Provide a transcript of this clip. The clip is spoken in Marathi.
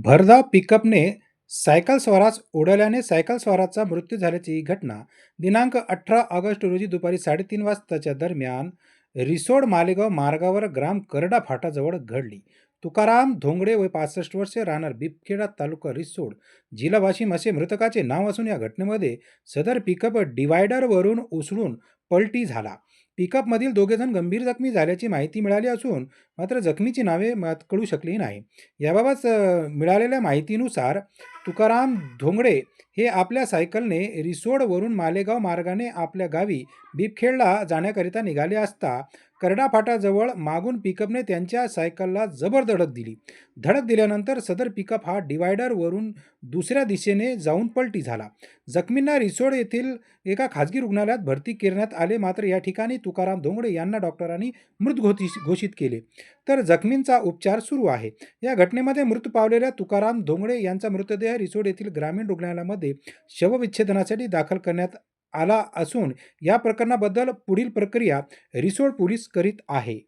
भरधाव पिकअपने सायकल स्वारास उडवल्याने सायकल स्वाराचा मृत्यू झाल्याची ही घटना दिनांक अठरा ऑगस्ट रोजी दुपारी साडेतीन वाजताच्या दरम्यान रिसोड मालेगाव मार्गावर ग्राम करडा फाटाजवळ घडली. तुकाराम धोंगडे व पासष्ट वर्षे राहणार बिबखेडा तालुका रिसोड जिल्हा वाशिम असे मृतकाचे नाव असून या घटनेमध्ये सदर पिकअप डिवायडरवरून उसळून पलटी झाला. पिकअपमधील दोघेजण गंभीर जखमी झाल्याची माहिती मिळाली असून मात्र जखमीची नावे मात कळू शकली नाही. याबाबत मिळालेल्या माहितीनुसार तुकाराम धोंगडे हे आपल्या सायकलने रिसोडवरून मालेगाव मार्गाने आपल्या गावी बिबखेडला जाण्याकरिता निघाले असता करडा फाटाजवळ मागून पिकअपने त्यांच्या सायकलला जबर धडक दिली. धडक दिल्यानंतर सदर पिकअप हा डिवायडरवरून दुसऱ्या दिशेने जाऊन पलटी झाला. जखमींना रिसोड येथील एका खाजगी रुग्णालयात भरती करण्यात आले. मात्र या ठिकाणी तुकाराम धोंगडे यांना डॉक्टरांनी मृत घोषित घोषित केले. तर जखमींचा उपचार सुरू आहे. या घटनेमध्ये मृत पावलेल्या तुकाराम धोंगडे यांचा मृतदेह रिसोड येथील ग्रामीण रुग्णालयामध्ये शवविच्छेदनासाठी दाखल करण्यात आला असून या प्रकरणाबद्दल पुढील प्रक्रिया रिसोड पोलीस करीत आहे.